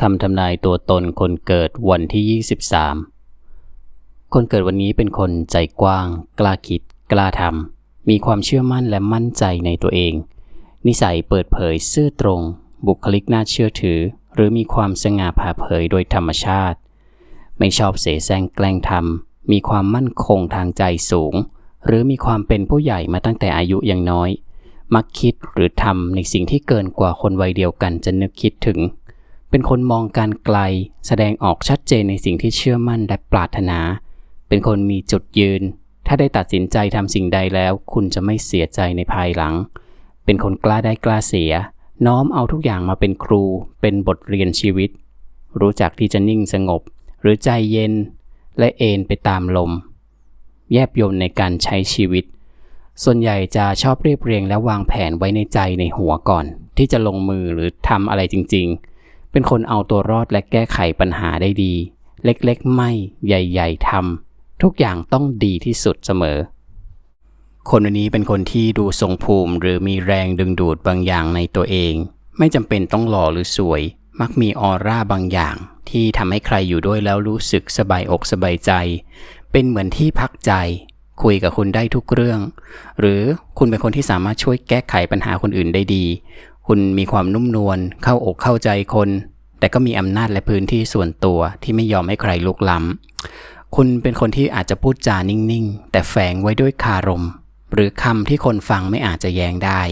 คำทำนายตัวตนคนเกิดวันที่ 23 คนเกิดวันนี้เป็นคนใจกว้าง กล้าคิด กล้าทำ มีความเชื่อมั่นและมั่นใจในตัวเอง นิสัยเปิดเผยซื่อตรง บุคลิกน่าเชื่อถือ หรือมีความสง่าผ่าเผยโดยธรรมชาติ ไม่ชอบเสแสร้งแกล้งทำ มีความมั่นคงทางใจสูง หรือมีความเป็นผู้ใหญ่มาตั้งแต่อายุยังน้อย มักคิดหรือทำในสิ่งที่เกินกว่าคนวัยเดียวกันจะนึกคิดถึง เป็นคนมองการไกล แสดงออกชัดเจนในสิ่งที่เชื่อมั่นและปรารถนา เป็นคนมีจุดยืน ถ้าได้ตัดสินใจทำสิ่งใดแล้ว คุณจะไม่เสียใจในภายหลัง เป็นคนกล้าได้กล้าเสีย น้อมเอาทุกอย่างมาเป็นครู เป็นบทเรียนชีวิต รู้จักที่จะนิ่งสงบ หรือใจเย็น และเอนไปตามลม แยบยลในการใช้ชีวิต ส่วนใหญ่จะชอบเรียบเรียงและวางแผนไว้ในใจในหัวก่อน ที่จะลงมือหรือทำอะไรจริง ๆ เป็นคนเอาตัวรอดและแก้ไขปัญหาได้ดี เล็กๆ ไม่ใหญ่ ๆทำทุกอย่างต้องดีที่สุดเสมอ คนวันนี้เป็นคนที่ดูทรงภูมิหรือมีแรงดึงดูดบางอย่างในตัวเอง ไม่จำเป็นต้องหล่อหรือสวย มักมีออร่าบางอย่าง ที่ทำให้ใครอยู่ด้วยแล้วรู้สึกสบายอกสบายใจ เป็นเหมือนที่พักใจคุยกับคุณได้ทุกเรื่อง หรือคุณเป็นคนที่สามารถช่วยแก้ไขปัญหาคนอื่นได้ดี คุณมีความนุ่มนวลเข้าอกเข้าใจคน แต่ก็มีอำนาจและพื้นที่ส่วนตัวที่ไม่ยอมให้ใครลุกล้ำคุณเป็นคนที่อาจจะพูดจานิ่งๆ แต่แฝงไว้ด้วยคารม หรือคำที่คนฟังไม่อาจจะแย้งได้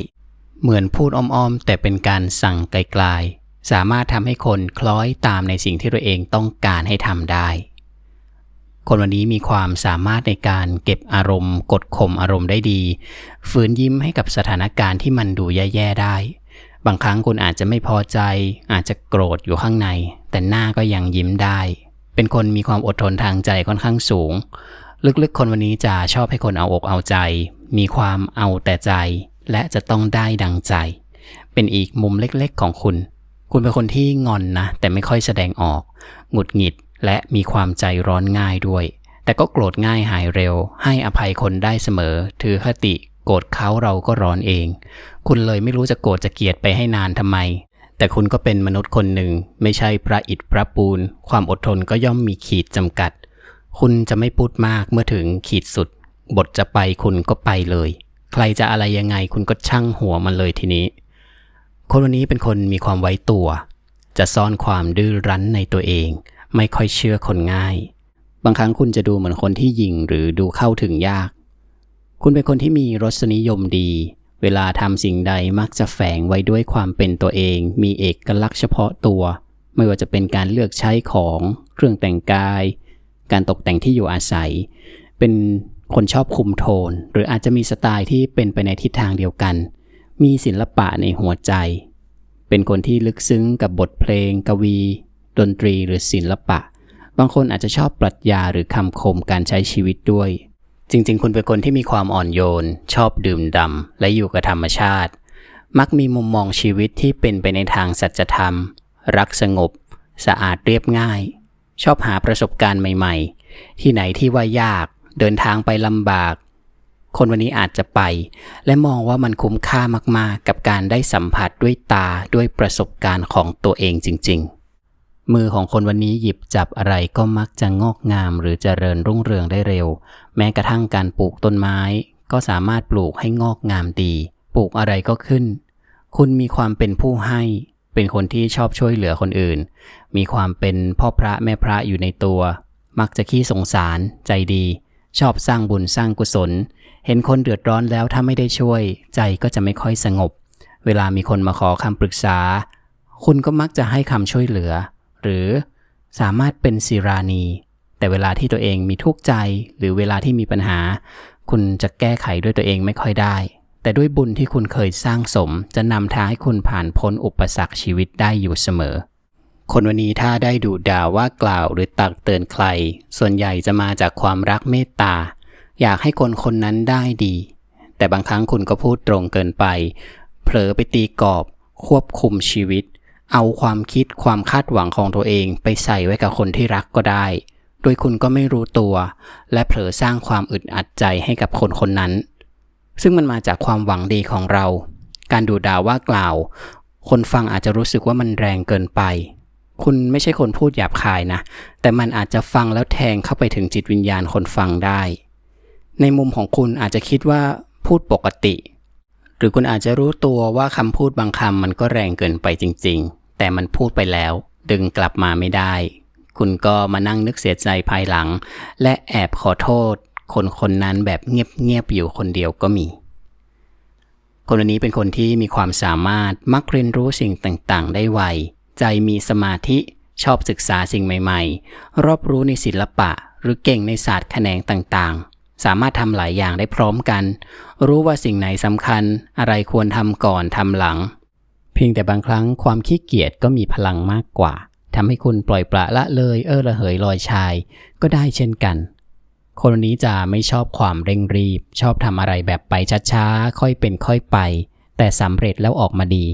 เหมือนพูดอ้อมๆ แต่เป็นการสั่งไกลๆ สามารถทำให้คนคล้อยตามในสิ่งที่ตัวเองต้องการให้ทำได้ คนวันนี้มีความสามารถในการเก็บอารมณ์ กดข่มอารมณ์ได้ดี ฝืนยิ้มให้กับสถานการณ์ที่มันดูแย่ๆได้ บางครั้งคุณอาจจะไม่พอใจ อาจจะโกรธอยู่ข้างใน แต่หน้าก็ยังยิ้มได้ เป็นคนมีความอดทนทางใจค่อนข้างสูง ลึกๆ คนวันนี้จะชอบให้คนเอาอกเอาใจ มีความเอาแต่ใจ และจะต้องได้ดังใจ เป็นอีกมุมเล็กๆ ของคุณ คุณเป็นคนที่งอนนะ แต่ไม่ค่อยแสดงออก หงุดหงิดและมีความใจร้อนง่ายด้วย แต่ก็โกรธง่ายหายเร็ว ให้อภัยคนได้เสมอ ถือคติ โกรธเขาเราก็ร้อนเอง คุณเลยไม่รู้จะโกรธจะเกลียดไปให้นานทำไม แต่คุณก็เป็นมนุษย์คนหนึ่ง ไม่ใช่พระอิฐพระปูน ความอดทนก็ย่อมมีขีดจำกัด คุณจะไม่พูดมากเมื่อถึงขีดสุด บทจะไปคุณก็ไปเลย ใครจะอะไรยังไงคุณก็ช่างหัวมันเลยทีนี้ คนวันนี้เป็นคนมีความไว้ตัว จะซ่อนความดื้อรั้นในตัวเอง ไม่ค่อยเชื่อคนง่าย บางครั้งคุณจะดูเหมือนคนที่ยิงหรือดูเข้าถึงยาก คุณเป็นคนที่มีรสนิยมดี เวลาทำสิ่งใดมักจะแฝงไว้ด้วยความเป็นตัวเอง มีเอกลักษณ์เฉพาะตัว ไม่ว่าจะเป็นการเลือกใช้ของเครื่องแต่งกาย การตกแต่งที่อยู่อาศัย เป็นคนชอบคุมโทน หรืออาจจะมีสไตล์ที่เป็นไปในทิศทางเดียวกัน มีศิลปะในหัวใจ เป็นคนที่ลึกซึ้งกับบทเพลง กวี ดนตรีหรือศิลปะ บางคนอาจจะชอบปรัชญาหรือคำคมการใช้ชีวิตด้วย จริงๆ คุณเป็นคนที่มีความอ่อนโยน ชอบดื่มด่ำและอยู่กับธรรมชาติ มักมีมุมมองชีวิตที่เป็นไปในทางสัจธรรม รักสงบ สะอาดเรียบง่าย ชอบหาประสบการณ์ใหม่ ๆ ที่ไหนที่ว่ายาก เดินทางไปลำบาก คนวันนี้อาจจะไป และมองว่ามันคุ้มค่ามากๆ กับการได้สัมผัสด้วยตาด้วยประสบการณ์ของตัวเองจริง ๆ มือของคนวันนี้หยิบจับอะไรก็มักจะงอกงามหรือเจริญรุ่งเรืองได้เร็ว แม้กระทั่งการปลูกต้นไม้ ก็สามารถปลูกให้งอกงามดี ปลูกอะไรก็ขึ้น คุณมีความเป็นผู้ให้ เป็นคนที่ชอบช่วยเหลือคนอื่น มีความเป็นพ่อพระแม่พระอยู่ในตัว มักจะขี้สงสารใจดี ชอบสร้างบุญสร้างกุศล เห็นคนเดือดร้อนแล้วถ้าไม่ได้ช่วย ใจก็จะไม่ค่อยสงบ เวลามีคนมาขอคำปรึกษา คุณก็มักจะให้คำช่วยเหลือ หรือสามารถเป็นศิรานี แต่เวลาที่ตัวเองมีทุกข์ใจ หรือเวลาที่มีปัญหา คุณจะแก้ไขด้วยตัวเองไม่ค่อยได้ แต่ด้วยบุญที่คุณเคยสร้างสม จะนำทางให้คุณผ่านพ้นอุปสรรคชีวิตได้อยู่เสมอ คนวันนี้ถ้าได้ดูด่าว่ากล่าวหรือตักเตือนใคร ส่วนใหญ่จะมาจากความรักเมตตา อยากให้คนคนนั้นได้ดี แต่บางครั้งคุณก็พูดตรงเกินไป เผลอไปตีกรอบ ควบคุมชีวิต เอาความคิดความคาดหวังของตัวเองไปใส่ไว้กับคนที่รักก็ได้ โดยคุณก็ไม่รู้ตัว และเผลอสร้างความอึดอัดใจให้กับคนคนนั้น ซึ่งมันมาจากความหวังดีของเรา การดูด่าว่ากล่าว คนฟังอาจจะรู้สึกว่ามันแรงเกินไป คุณไม่ใช่คนพูดหยาบคายนะ แต่มันอาจจะฟังแล้วแทงเข้าไปถึงจิตวิญญาณคนฟังได้ ในมุมของคุณอาจจะคิดว่าพูดปกติ หรือคุณอาจจะรู้ตัวว่าคำพูดบางคำมันก็แรงเกินไปจริง ๆ แต่มันพูดไปแล้ว ดึงกลับมาไม่ได้ คุณก็มานั่งนึกเสียใจภายหลัง และแอบขอโทษ คนคนนั้นแบบเงียบๆอยู่คนเดียวก็มีคนคนนี้เป็นคนที่มีความสามารถมักเรียนรู้สิ่งต่างๆ ได้ไว ใจมีสมาธิชอบศึกษาสิ่งใหม่ ๆ รอบรู้ในศิลปะ หรือเก่งในศาสตร์แขนงต่างๆ สามารถทำหลายอย่างได้พร้อมกัน รู้ว่าสิ่งไหนสำคัญ อะไรควรทำก่อนทำหลัง เพียงแต่บางครั้งความขี้เกียจก็มีพลังมากกว่าทำให้คุณปล่อยปละละเลยเออระเหยลอยชาย ก็ได้เช่นกันคนคนนี้จะไม่ชอบความเร่งรีบ ชอบทำอะไรแบบไปช้าๆค่อยเป็นค่อยไป แต่สำเร็จแล้วออกมาดี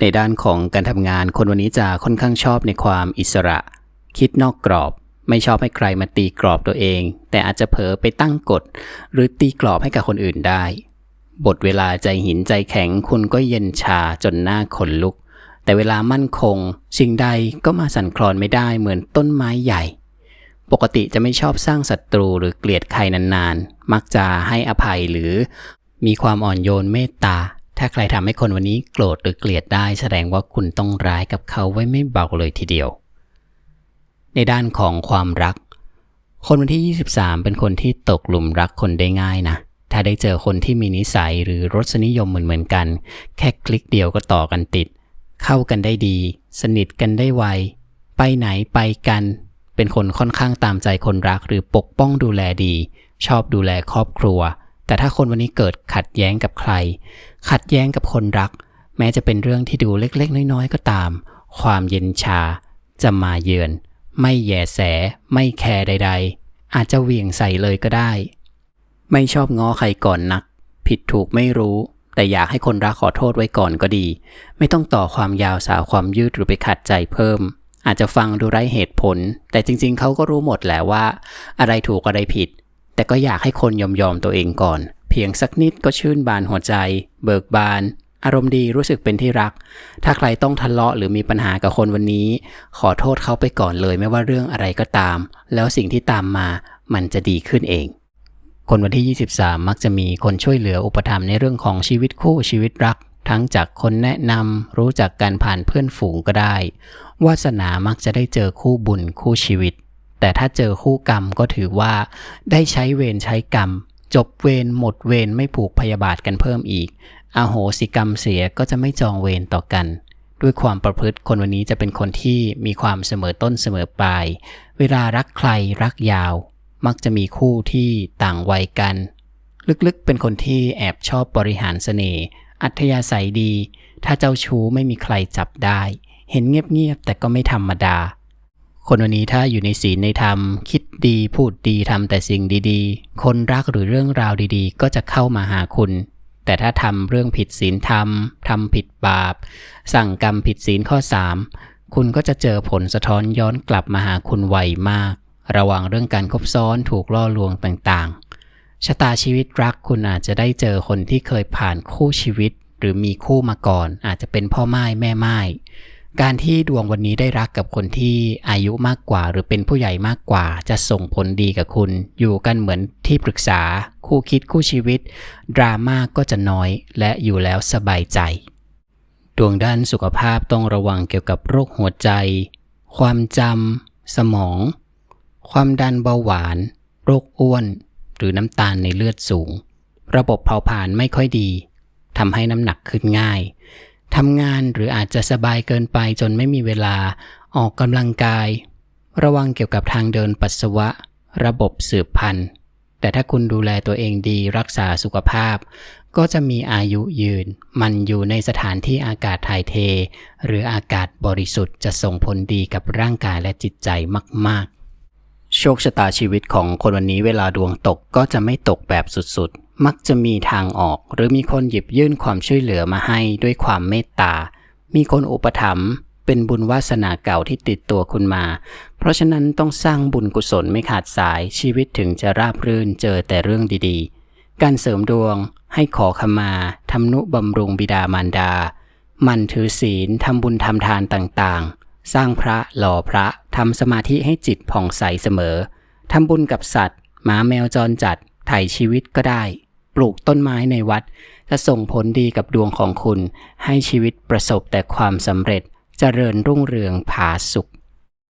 ในด้านของการทำงานคนวันนี้จะค่อนข้างชอบในความอิสระ คิดนอกกรอบ ไม่ชอบให้ใครมาตีกรอบตัวเอง แต่อาจจะเผลอไปตั้งกฎ หรือตีกรอบให้กับคนอื่นได้ บทเวลาใจหินใจแข็งคุณก็เย็นชาจนหน้าขนลุก แต่เวลามั่นคงสิ่งใดก็มาสั่นคลอนไม่ได้เหมือนต้นไม้ใหญ่ ปกติจะไม่ชอบสร้างศัตรูหรือเกลียดใครนานๆ มักจะให้อภัยหรือมีความอ่อนโยนเมตตา ถ้าใครทำให้คนวันนี้โกรธหรือเกลียดได้แสดงว่าคุณต้องร้ายกับเขาไว้ไม่เบาเลยทีเดียว ในด้านของความรัก คนวันที่ 23 เป็นคนที่ตกหลุมรักคนได้ง่ายนะ ถ้าได้เจอคนที่มีนิสัยหรือรสนิยมเหมือนๆกัน แค่คลิกเดียวก็ต่อกันติด เข้ากันได้ดี สนิทกันได้ไว ไปไหนไปกัน เป็นคนค่อนข้างตามใจคนรักหรือปกป้องดูแลดี ชอบดูแลครอบครัว แต่ถ้าคนวันนี้เกิดขัดแย้งกับใคร ขัดแย้งกับคนรัก แม้จะเป็นเรื่องที่ดูเล็กๆ น้อยๆ ก็ตาม ความเย็นชา จะมาเยือน ไม่แยแส ไม่แคร์ใด ๆ อาจจะเวียงใส่เลยก็ได้ ไม่ชอบง้อใครก่อนนัก ผิดถูกไม่รู้ แต่อยากให้คนรักขอโทษไว้ก่อนก็ดี ไม่ต้องต่อความยาวสาวความยืดหรือไปขัดใจเพิ่ม อาจจะฟังดูไร้เหตุผล แต่จริงๆ เขาก็รู้หมดแหละว่า อะไรถูกอะไรผิด แต่ก็อยากให้คนยอมยอมตัวเองก่อน เพียงสักนิดก็ชื่นบานหัวใจ เบิกบาน อารมณ์ดีรู้สึกเป็นที่รัก ถ้าใครต้องทะเลาะหรือมีปัญหากับคนวันนี้ ขอโทษเขาไปก่อนเลยไม่ว่าเรื่องอะไรก็ตาม แล้วสิ่งที่ตามมามันจะดีขึ้นเอง คนวันที่ 23 มักจะมีคนช่วยเหลืออุปถัมภ์ในเรื่องของชีวิตคู่ชีวิตรัก ทั้งจากคนแนะนำรู้จักการผ่านเพื่อนฝูงก็ได้ วาสนามักจะได้เจอคู่บุญคู่ชีวิต แต่ถ้าเจอคู่กรรมก็ถือว่า ได้ใช้เวรใช้กรรม จบเวรหมดเวรไม่ผูกพยาบาทกันเพิ่มอีก อโหสิกรรมเสียก็จะไม่จองเวรต่อกันด้วยความประพฤติคนวันนี้จะเป็นคนที่มีความเสมอต้นเสมอปลาย เวลารักใครรักยาว มักจะมีคู่ที่ต่างวัยกัน ลึกๆ เป็นคนที่แอบชอบบริหารเสน่ห์อัธยาศัยดี ถ้าเจ้าชู้ไม่มีใครจับได้ เห็นเงียบๆแต่ก็ไม่ธรรมดา คนวันนี้ถ้าอยู่ในศีลในธรรม คิดดีพูดดีทำแต่สิ่งดีๆ คนรักหรือเรื่องราวดีๆ ก็จะเข้ามาหาคุณแต่ถ้าทำเรื่องผิดศีลธรรมทำผิดบาป สั่งกรรมผิดศีลข้อ 3 คุณก็จะเจอผลสะท้อนย้อนกลับมาหาคุณไวมาก ระวังเรื่องการคบซ้อนถูกล่อลวงต่างๆ ชะตาชีวิตรักคุณอาจจะได้เจอคนที่เคยผ่านคู่ชีวิต หรือมีคู่มาก่อน อาจจะเป็นพ่อไม้แม่ไม้การที่ดวงวันนี้ได้รักกับคนที่อายุมากกว่า หรือเป็นผู้ใหญ่มากกว่า จะส่งผลดีกับคุณ อยู่กันเหมือนที่ปรึกษา คู่คิดคู่ชีวิต ดราม่าก็จะน้อยและอยู่แล้วสบายใจ ดวงด้านสุขภาพต้องระวังเกี่ยวกับโรคหัวใจ ความจำสมอง ความดันเบาหวาน โรคอ้วน หรือน้ำตาลในเลือดสูง ระบบเผาผลาญไม่ค่อยดีทำให้น้ำหนักขึ้นง่ายทำงานหรืออาจจะสบายเกินไปจนไม่มีเวลาออกกำลังกาย ระวังเกี่ยวกับทางเดินปัสสาวะ ระบบสืบพันธุ์ แต่ถ้าคุณดูแลตัวเองดีรักษาสุขภาพ ก็จะมีอายุยืน มันอยู่ในสถานที่อากาศถ่ายเท หรืออากาศบริสุทธิ์จะส่งผลดีกับร่างกายและจิตใจมาก ๆ โชคชะตาชีวิตของคนวันนี้เวลาดวงตกก็จะไม่ตกแบบสุดๆ มักจะมีทางออก หรือมีคนหยิบยื่นความช่วยเหลือมาให้ด้วยความเมตตา มีคนอุปถัมภ์เป็นบุญวาสนาเก่าที่ติดตัวคุณมา เพราะฉะนั้นต้องสร้างบุญกุศลไม่ขาดสายชีวิตถึงจะราบรื่นเจอแต่เรื่องดีๆ การเสริมดวง ให้ขอขมาทำนุบำรุงบิดามารดา มันถือศีลทำบุญทำทานต่างๆ สร้างพระหล่อพระทำสมาธิให้จิตผ่องใสเสมอทำบุญกับสัตว์หมาแมวจรจัดไถ่ชีวิตก็ได้ ปลูกต้นไม้ในวัด จะส่งผลดีกับดวงของคุณ ให้ชีวิตประสบแต่ความสำเร็จเจริญรุ่งเรืองผาสุข